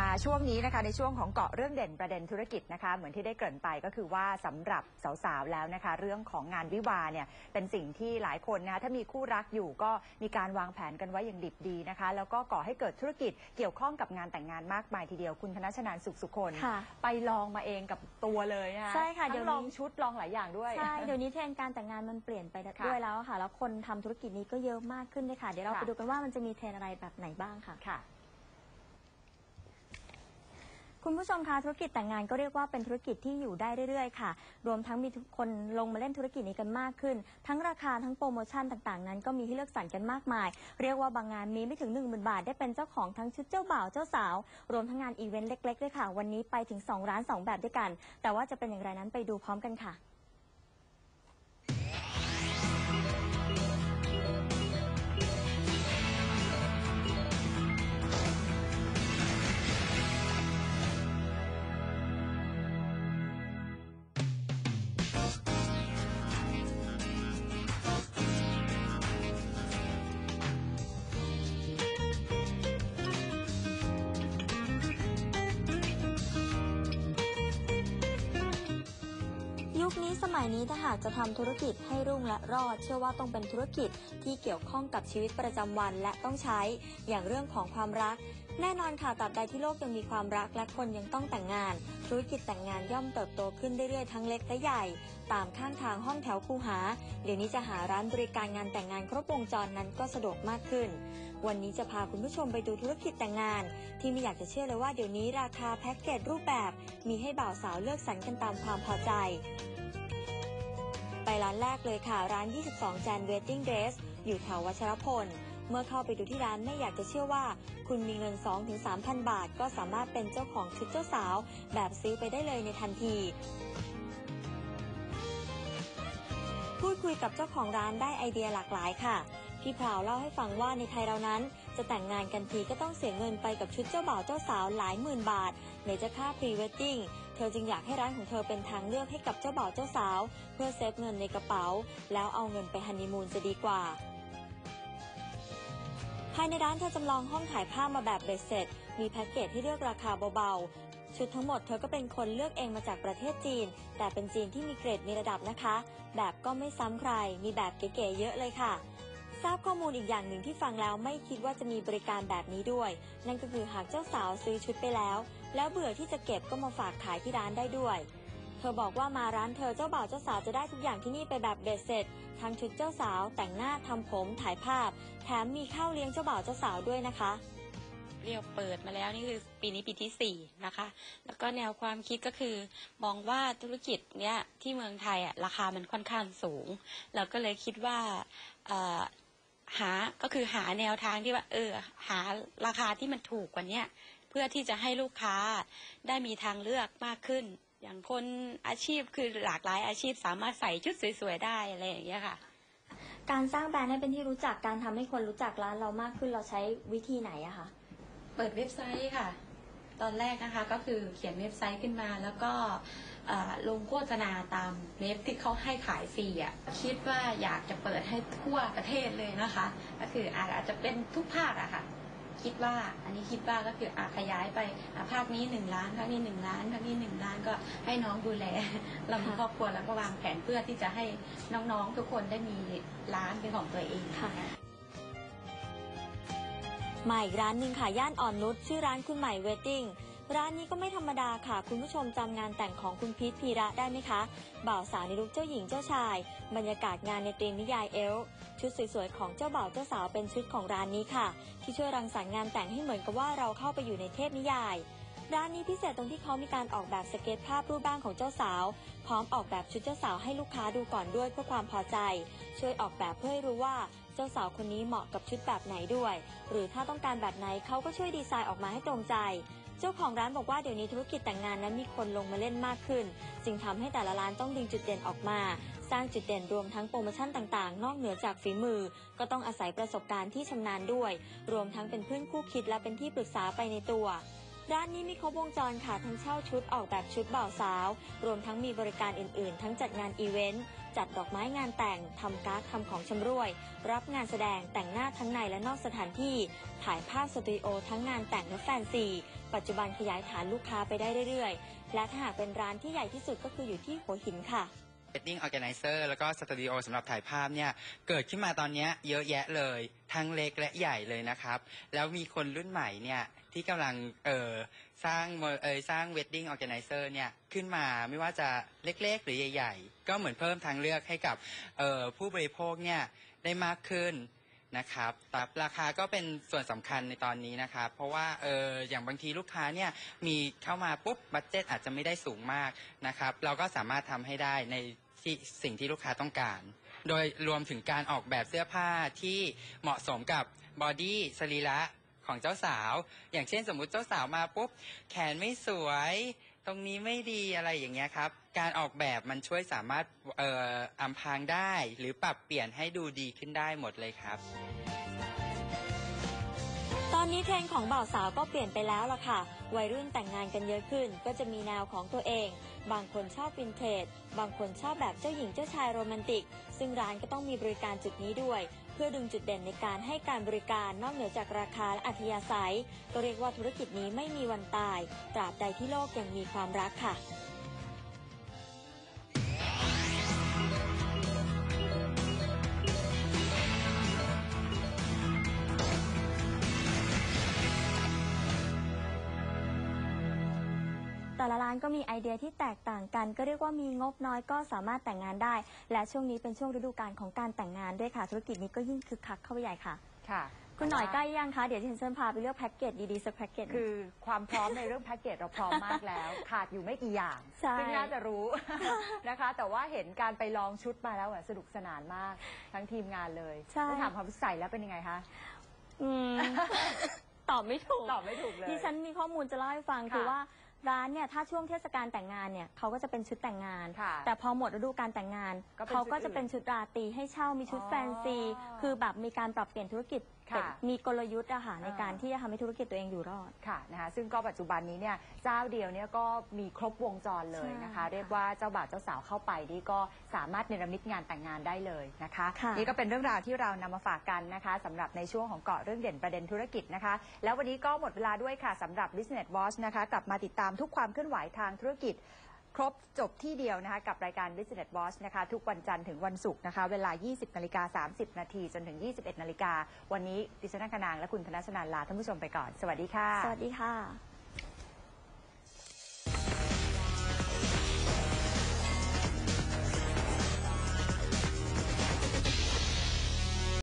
มาช่วงนี้นะคะในช่วงของเกาะเรื่องเด่นประเด็นธุรกิจนะคะ เหมือนที่ได้เกริ่นไปก็คือว่าสำหรับสาวๆแล้วนะคะ เรื่องของงานวิวาห์เนี่ยเป็นสิ่งที่หลายคนนะคะถ้ามีคู่รักอยู่ก็มีการวางแผนกันไว้อย่างดิบดีนะคะ แล้วก็ก่อให้เกิดธุรกิจเกี่ยวข้องกับงานแต่งงานมากมายทีเดียวคุณธนชนานสุขสุคนค่ะไปลองมาเองกับตัวเลยนะคะใช่ค่ะทั้งเดี๋ยวนี้ลองชุดลองหลายอย่างด้วยใช่เดี๋ยวนี้เทรนด์การแต่งงานมันเปลี่ยนไปค่ะด้วยแล้วอะค่ะ แล้วคนทำธุรกิจนี้ก็เยอะมากขึ้นเลยค่ะเดี๋ยวเราค่ะไปดูกันว่ามันจะมีเทรนด์อะไรแบบไหนบ้างค่ะ คุณผู้ชมคะธุรกิจแต่งงานก็เรียกว่าเป็นธุรกิจที่อยู่ได้เรื่อยๆ ค่ะ รวมทั้งมีทุกคนลงมาเล่นธุรกิจนี้กันมากขึ้น ทั้งราคาทั้งโปรโมชั่นต่างๆ นั้นก็มีให้เลือกสรรกันมากมาย เรียกว่าบางงานมีไม่ถึง 1 0,000 บาท ได้เป็นเจ้าของทั้งชุดเจ้าบ่าวเจ้าสาว รวมทั้งงานอีเวนต์เล็กๆด้วยค่ะ วันนี้ไปถึง 2 ร้าน 2 แบบด้วยกัน แต่ว่าจะเป็นอย่างไรนั้นไปดูพร้อมกันค่ะ ยุคนี้สมัยนี้ถ้าหากจะทำธุรกิจให้รุ่งและรอด เชื่อว่าต้องเป็นธุรกิจที่เกี่ยวข้องกับชีวิตประจำวันและต้องใช้อย่างเรื่องของความรัก แน่นอนค่ะตราบใดที่โลกยังมีความรักและคนยังต้องแต่งงาน ธุรกิจแต่งงานย่อมเติบโตขึ้นเรื่อยๆทั้งเล็กและใหญ่ ตามข้างทางห้องแถวคูหา เดี๋ยวนี้จะหาร้านบริการงานแต่งงานครบวงจรนั้นก็สะดวกมากขึ้น วันนี้จะพาคุณผู้ชมไปดูธุรกิจแต่งงาน ที่ไม่อยากจะเชื่อเลยว่าเดี๋ยวนี้ราคาแพ็กเกจรูปแบบ มีให้บ่าวสาวเลือกสรรกันตามความพอใจ ร้านแรกเลยค่ะ ร้าน 22 Jan Wedding Dress อยู่แถววัชรพล เมื่อเข้าไปดูที่ร้านไม่อยากจะเชื่อว่า คุณมีเงิน 2-3,000 บาท ก็สามารถเป็นเจ้าของชุดเจ้าสาว แบบซื้อไปได้เลยในทันทีพูดคุยกับเจ้าของร้านได้ไอเดียหลากหลายค่ะ พี่พราวเล่าให้ฟังว่าในไทยเรานั้น จะแต่งงานกันทีก็ต้องเสียเงินไปกับชุดเจ้าบ่าวเจ้าสาวหลายหมื่นบาทไหนจะค่าพรีเวดดิ้ง เธอจึงอยากให้ร้านของเธอเป็นทางเลือกให้กับเจ้าบ่าวเจ้าสาว เพื่อเซฟเงินในกระเป๋า แล้วเอาเงินไปฮันนีมูนจะดีกว่า ภายในร้านเธอจำลองห้องถ่ายภาพมาแบบเบ็ดเสร็จ มีแพ็กเกจให้เลือกราคาเบาๆ ชุดทั้งหมดเธอก็เป็นคนเลือกเองมาจากประเทศจีน แต่เป็นจีนที่มีเกรดมีระดับนะคะ แบบก็ไม่ซ้ำใคร มีแบบเก๋ๆเยอะเลยค่ะ ทราบข้อมูลอีกอย่างหนึ่งที่ฟังแล้วไม่คิดว่าจะมีบริการแบบนี้ด้วย นั่นก็คือหากเจ้าสาวซื้อชุดไปแล้ว แล้วเบื่อที่จะเก็บก็มาฝากขายที่ร้านได้ด้วย เธอบอกว่ามาร้านเธอเจ้าบ่าวเจ้าสาวจะได้ทุกอย่างที่นี่ไปแบบเบ็ดเสร็จทั้งชุดเจ้าสาว แต่งหน้าทำผมถ่ายภาพ แถมมีข้าวเลี้ยงเจ้าบ่าวเจ้าสาวด้วยนะคะ เรียกเปิดมาแล้วนี่คือปีนี้ปีที่สี่นะคะ แล้วก็แนวความคิดก็คือ มองว่าธุรกิจเนี้ยที่เมืองไทยอะราคามันค่อนข้างสูง เราก็เลยคิดว่า หาก็คือหาแนวทางที่ว่า เออ หาราคาที่มันถูกกว่าเนี้ยเพื่อที่จะให้ลูกค้าได้มีทางเลือกมากขึ้น อย่างคนอาชีพคือหลากหลายอาชีพสามารถใส่ชุดสวยๆได้อะไรอย่างเงี้ยค่ะ การสร้างแบรนด์ให้เป็นที่รู้จักการทำให้คนรู้จักร้านเรามากขึ้นเราใช้วิธีไหนอะคะเปิดเว็บไซต์ค่ะ ตอนแรกนะคะก็คือเขียนเว็บไซต์ขึ้นมาแล้วก็ลงโฆษณาตามเว็บที่เขาให้ขายฟรีอะคิดว่าอยากจะเปิดให้ทั่วประเทศเลยนะคะ ก็คืออาจจะเป็นทุกภาคอะค่ะ คิดว่าอันนี้คิดว่าก็คืออาขยายไปภาคนี้หนึ่งล้านภาคนี้หนึ่งล้านภาคนี้หนึ่งล้านก็ให้น้องดูแลเรามีครอบครัวแล้วก็วางแผนเพื่อที่จะให้น้องๆทุกคนได้มีร้านเป็นของตัวเองค่ะ มาอีกร้านหนึ่งค่ะ ย่านอ่อนนุชชื่อร้านคุณใหม่เวดดิ้งร้านนี้ก็ไม่ธรรมดาค่ะ คุณผู้ชมจำงานแต่งของคุณพีทพีระได้ไหมคะ บ่าวสาวในลุคเจ้าหญิงเจ้าชาย บรรยากาศงานในธีมนิยายเอล ชุดสวยๆของเจ้าบ่าวเจ้าสาวเป็นชุดของร้านนี้ค่ะ ที่ช่วยรังสรรค์งานแต่งให้เหมือนกับว่าเราเข้าไปอยู่ในเทพนิยาย ร้านนี้พิเศษตรงที่เขามีการออกแบบสเก็ตภาพรูปร่างของเจ้าสาว พร้อมออกแบบชุดเจ้าสาวให้ลูกค้าดูก่อนด้วยเพื่อความพอใจ ช่วยออกแบบเพื่อให้รู้ว่า เจ้าสาวคนนี้เหมาะกับชุดแบบไหนด้วย หรือถ้าต้องการแบบไหนเขาก็ช่วยดีไซน์ออกมาให้ตรงใจ เจ้าของร้านบอกว่าเดี๋ยวนี้ธุรกิจแต่งงานนั้นมีคนลงมาเล่นมากขึ้น จึงทำให้แต่ละร้านต้องดึงจุดเด่นออกมา สร้างจุดเด่นรวมทั้งโปรโมชั่นต่างๆ นอกเหนือจากฝีมือ ก็ต้องอาศัยประสบการณ์ที่ชำนาญด้วย รวมทั้งเป็นเพื่อนคู่คิดและเป็นที่ปรึกษาไปในตัวร้านนี้มีครบวงจรค่ะทั้งเช่าชุดออกแบบชุดบ่าวสาว รวมทั้งมีบริการอื่น ๆ ทั้งจัดงานอีเวนต์ จัดดอกไม้งานแต่งทำการ์ดทำของชำร่วย รับงานแสดงแต่งหน้าทั้งในและนอกสถานที่ ถ่ายภาพสตูดิโอทั้งงานแต่งและแฟนซี ปัจจุบันขยายฐานลูกค้าไปได้เรื่อยๆ และถ้าหากเป็นร้านที่ใหญ่ที่สุดก็คืออยู่ที่หัวหินค่ะ Wedding Organizer แล้วก็สตูดิโอสำหรับถ่ายภาพเนี่ยเกิดขึ้นมาตอนเนี้ยเยอะแยะเลย ทั้งเล็กและใหญ่เลยนะครับ แล้วมีคนรุ่นใหม่เนี่ยที่กำลังเออสร้างเออสร้าง Wedding Organizer เนี่ยขึ้นมาไม่ว่าจะเล็กๆ หรือใหญ่ ๆ ก็เหมือนเพิ่มทางเลือกให้กับเออผู้บริโภคเนี่ยได้มากขึ้นนะครับแต่ราคาก็เป็นส่วนสำคัญในตอนนี้นะครับ เพราะว่าเอออย่างบางทีลูกค้าเนี่ยมีเข้ามาปุ๊บบัตเจ็ตอาจจะไม่ได้สูงมากนะครับ เราก็สามารถทำให้ได้ใน ที่สิ่งที่ลูกค้าต้องการ โดยรวมถึงการออกแบบเสื้อผ้าที่เหมาะสมกับบอดี้สรีระของเจ้าสาว อย่างเช่นสมมุติเจ้าสาวมาปุ๊บแขนไม่สวย ตรงนี้ไม่ดีอะไรอย่างเงี้ยครับ การออกแบบมันช่วยสามารถเอ่ออำพรางได้ หรือปรับเปลี่ยนให้ดูดีขึ้นได้หมดเลยครับ ตอนนี้เทรนด์ของบ่าวสาวก็เปลี่ยนไปแล้วล่ะค่ะ วัยรุ่นแต่งงานกันเยอะขึ้น ก็จะมีแนวของตัวเอง บางคนชอบวินเทจ บางคนชอบแบบเจ้าหญิงเจ้าชายโรแมนติก ซึ่งร้านก็ต้องมีบริการจุดนี้ด้วย เพื่อดึงจุดเด่นในการให้การบริการนอกเหนือจากราคาและอัธยาศัย ก็เรียกว่าธุรกิจนี้ไม่มีวันตาย ตราบใดที่โลกยังมีความรักค่ะ แต่ละร้านก็มีไอเดียที่แตกต่างกัน ก็เรียกว่ามีงบน้อยก็สามารถแต่งงานได้ และช่วงนี้เป็นช่วงฤดูกาลของการแต่งงานด้วยค่ะ ธุรกิจนี้ก็ยิ่งคึกคักเข้าไปใหญ่ค่ะ ค่ะ คุณหน่อยใกล้ยังคะเดี๋ยวที่ฉันเชิญพาไปเลือกแพ็กเกจดีๆสักแพ็กเกจหนึ่ง คือความพร้อมในเรื่องแพ็กเกจเราพร้อมมากแล้ว ขาดอยู่ไม่กี่อย่าง ใช่ ซึ่งน่าจะรู้ นะคะ แต่ว่าเห็นการไปลองชุดมาแล้วอะสนุกสนานมาก ทั้งทีมงานเลยใช่ แล้วถามความรู้สึกใส่แล้วเป็นยังไงคะ อืม ตอบไม่ถูก ตอบไม่ถูกเลย ดิฉันมีข้อมูลจะเล่าให้ฟังค่ะคือว่า ร้านเนี่ยถ้าช่วงเทศกาลแต่งงานเนี่ยเขาก็จะเป็นชุดแต่งงาน ค่ะแต่พอหมดฤดูการแต่งงานก็เป็นเขาก็ชุดอื่นจะเป็นชุดราตรีให้เช่ามีชุดอ๋อแฟนซี คือแบบมีการปรับเปลี่ยนธุรกิจค่ะเป็นมีกลยุทธ์อะค่ะในอ่า การที่จะทำให้ธุรกิจตัวเองอยู่รอด ค่ะนะคะซึ่งก็ปัจจุบันนี้เนี่ยเจ้าเดียวเนี่ยก็มีครบวงจรเลยนะคะ ใช่เรียกว่าเจ้าบ่าวเจ้าสาวเข้าไปนี่ก็สามารถเนรมิตงานแต่งงานได้เลยนะคะ ค่ะ นี่ก็เป็นเรื่องราวที่เรานำมาฝากกันนะคะสำหรับในช่วงของเกาะเรื่องเด่นประเด็นธุรกิจนะคะ แล้ววันนี้ก็หมดเวลาด้วยค่ะสำหรับ Business Watch นะคะกลับมาติดตามทุกความเคลื่อนไหวทางธุรกิจ ครบจบที่เดียวนะคะกับรายการ Business Watch นะคะ ทุกวันจันทร์ถึงวันศุกร์นะคะ เวลา 20นาฬิกา30 นาทีจนถึง 21นาฬิกาวันนี้ดิฉันนันคณางและคุณธนชนานลาท่านผู้ชมไปก่อน สวัสดีค่ะ สวัสดีค่ะ